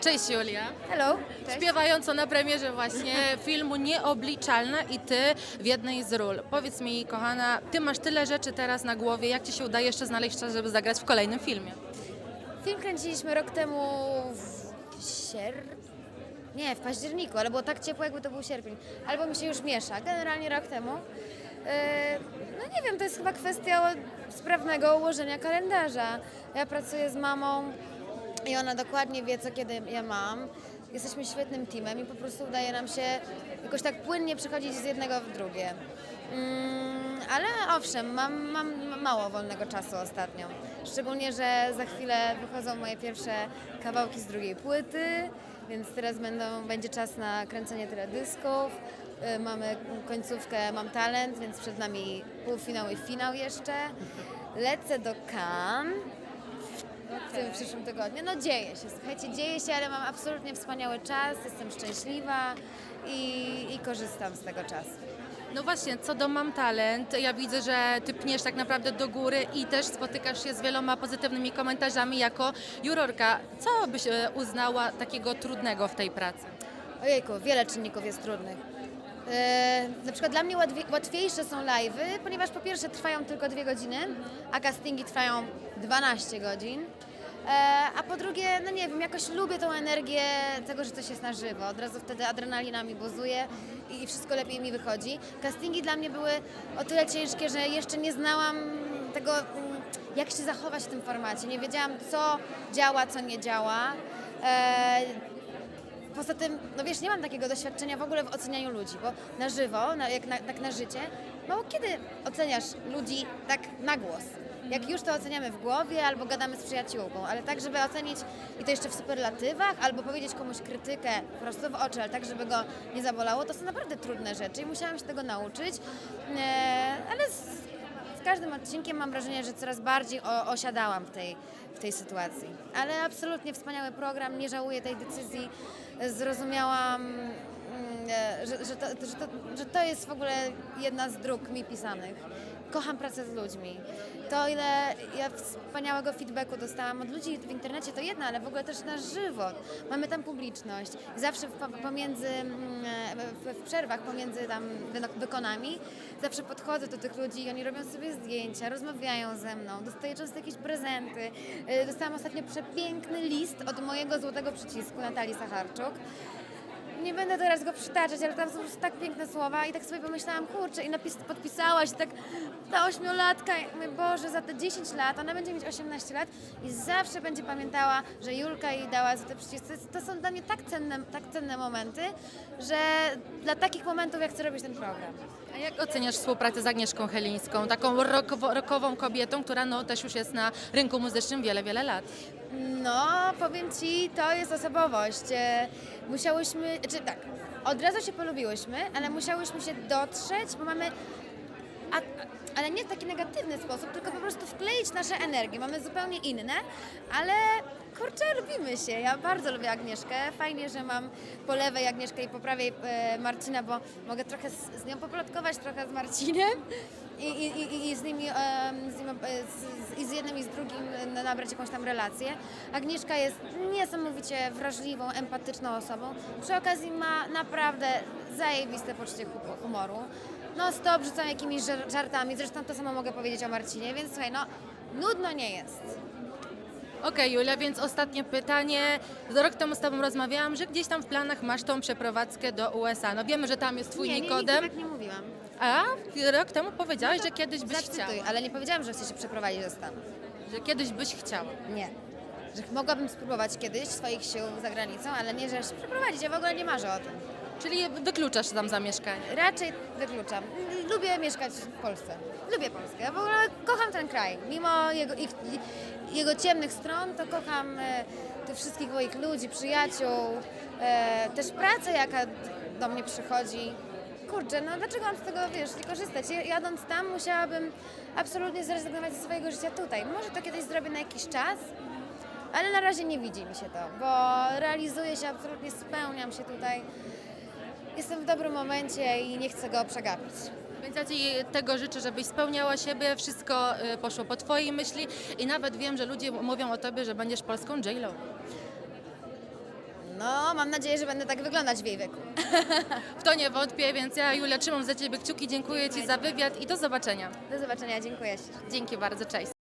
Cześć Julia. Hello. Cześć. Śpiewająco na premierze właśnie filmu Nieobliczalna i ty w jednej z ról. Powiedz mi, kochana, ty masz tyle rzeczy teraz na głowie, jak ci się udaje jeszcze znaleźć czas, żeby zagrać w kolejnym filmie? Film kręciliśmy rok temu w sierpniu. Nie, w październiku, ale było tak ciepło, jakby to był sierpień. Albo mi się już miesza. Generalnie rok temu. Yy, no nie wiem, to jest chyba kwestia sprawnego ułożenia kalendarza. Ja pracuję z mamą i ona dokładnie wie, co kiedy ja mam. Jesteśmy świetnym teamem i po prostu udaje nam się jakoś tak płynnie przechodzić z jednego w drugie. Mm, ale owszem, mam, mam mało wolnego czasu ostatnio. Szczególnie, że za chwilę wychodzą moje pierwsze kawałki z drugiej płyty, więc teraz będą, będzie czas na kręcenie teledysków. Y, Mamy końcówkę Mam Talent, więc przed nami półfinał i finał jeszcze. Lecę do Cannes w tym przyszłym tygodniu. No dzieje się, słuchajcie, dzieje się, ale mam absolutnie wspaniały czas, jestem szczęśliwa i, i korzystam z tego czasu. No właśnie, co do Mam Talent, ja widzę, że ty pniesz tak naprawdę do góry i też spotykasz się z wieloma pozytywnymi komentarzami jako jurorka. Co byś e, uznała takiego trudnego w tej pracy? Ojejku, wiele czynników jest trudnych. E, na przykład dla mnie łatwie, łatwiejsze są live'y, ponieważ po pierwsze trwają tylko dwie godziny, a castingi trwają 12 godzin. E, a po drugie, no nie wiem, jakoś lubię tą energię tego, że coś jest na żywo. Od razu wtedy adrenalina mi buzuje i, wszystko lepiej mi wychodzi. Castingi dla mnie były o tyle ciężkie, że jeszcze nie znałam tego, mm, jak się zachować w tym formacie. Nie wiedziałam, co działa, co nie działa. Poza tym, no wiesz, nie mam takiego doświadczenia w ogóle w ocenianiu ludzi, bo na żywo, na, jak na, tak na życie, mało kiedy oceniasz ludzi tak na głos. Jak już to oceniamy w głowie albo gadamy z przyjaciółką, ale tak, żeby ocenić i to jeszcze w superlatywach, albo powiedzieć komuś krytykę po prostu w oczy, ale tak, żeby go nie zabolało, to są naprawdę trudne rzeczy i musiałam się tego nauczyć. E, ale z, z każdym odcinkiem mam wrażenie, że coraz bardziej o, osiadałam w tej, w tej sytuacji. Ale absolutnie wspaniały program, nie żałuję tej decyzji. Zrozumiałam, mm, e, że, że, to, że, to, że to jest w ogóle jedna z dróg mi pisanych. Kocham pracę z ludźmi. To, ile ja wspaniałego feedbacku dostałam od ludzi w internecie, to jedno, ale w ogóle też na żywo. Mamy tam publiczność. Zawsze pomiędzy, mm, w, przerwach pomiędzy tam wykonami zawsze podchodzę do tych ludzi i oni robią sobie zdjęcia, rozmawiają ze mną, dostaję często jakieś prezenty. Y, Dostałam ostatnio przepiękny list od mojego złotego przycisku Natalii Sacharczuk. Nie będę teraz go przytaczać, ale tam są tak piękne słowa i tak sobie pomyślałam, kurczę, i napis, podpisałaś, tak ta ośmiolatka, i mówię, Boże, za te 10 lat, ona będzie mieć 18 lat i zawsze będzie pamiętała, że Julka jej dała za te przyciski. To, są dla mnie tak cenne, tak cenne momenty, że dla takich momentów ja chcę robić ten program. A jak oceniasz współpracę z Agnieszką Helińską, taką rockowo, rockową kobietą, która no, też już jest na rynku muzycznym wiele, wiele lat? No, powiem Ci, to jest osobowość. E, Musiałyśmy, czy tak, od razu się polubiłyśmy, ale musiałyśmy się dotrzeć, bo mamy, a, ale nie w taki negatywny sposób, tylko po prostu wkleić nasze energie. Mamy zupełnie inne, ale kurczę, lubimy się. Ja bardzo lubię Agnieszkę. Fajnie, że mam po lewej Agnieszkę i po prawej e, Marcina, bo mogę trochę z, z nią poplotkować, trochę z Marcinem i, i, i, i z nimi, em, z, nimi e, z, i z jednym i z drugim e, nabrać jakąś tam relację. Agnieszka jest niesamowicie wrażliwą, empatyczną osobą. Przy okazji ma naprawdę zajebiste poczucie hu- humoru. No stop, rzucam jakimiś żar- żartami, zresztą to samo mogę powiedzieć o Marcinie, więc słuchaj, no nudno nie jest. Okej, Julia, więc ostatnie pytanie. Rok temu z Tobą rozmawiałam, że gdzieś tam w planach masz tą przeprowadzkę do USA. No wiemy, że tam jest Twój nie, nie, Nikodem, nigdy tak nie mówiłam. a rok temu powiedziałeś, że kiedyś byś Zacytuj, chciała. ale nie powiedziałam, że chcę się przeprowadzić do Stanów. Że kiedyś byś chciała. Nie. Że mogłabym spróbować kiedyś swoich sił za granicą, ale nie, że się przeprowadzić. Ja w ogóle nie marzę o tym. Czyli wykluczasz tam zamieszkanie. Raczej wykluczam. Lubię mieszkać w Polsce. Lubię Polskę. W ogóle kocham ten kraj. Mimo jego, ich, jego ciemnych stron, to kocham e, tych wszystkich moich ludzi, przyjaciół, e, też pracę, jaka do mnie przychodzi. Kurczę, no dlaczego mam z tego, wiesz, nie korzystać? Ja- Jadąc tam musiałabym absolutnie zrezygnować ze swojego życia tutaj. Może to kiedyś zrobię na jakiś czas, ale na razie nie widzi mi się to, bo realizuję się, absolutnie spełniam się tutaj. Jestem w dobrym momencie i nie chcę go przegapić. Więc ja Ci tego życzę, żebyś spełniała siebie, wszystko y, poszło po Twojej myśli i nawet wiem, że ludzie mówią o Tobie, że będziesz polską J-Lo. No, mam nadzieję, że będę tak wyglądać w jej wieku. W to nie wątpię, więc ja Julia trzymam za Ciebie kciuki, dziękuję Ci za wywiad i do zobaczenia. Do zobaczenia, dziękuję. Dzięki bardzo, cześć.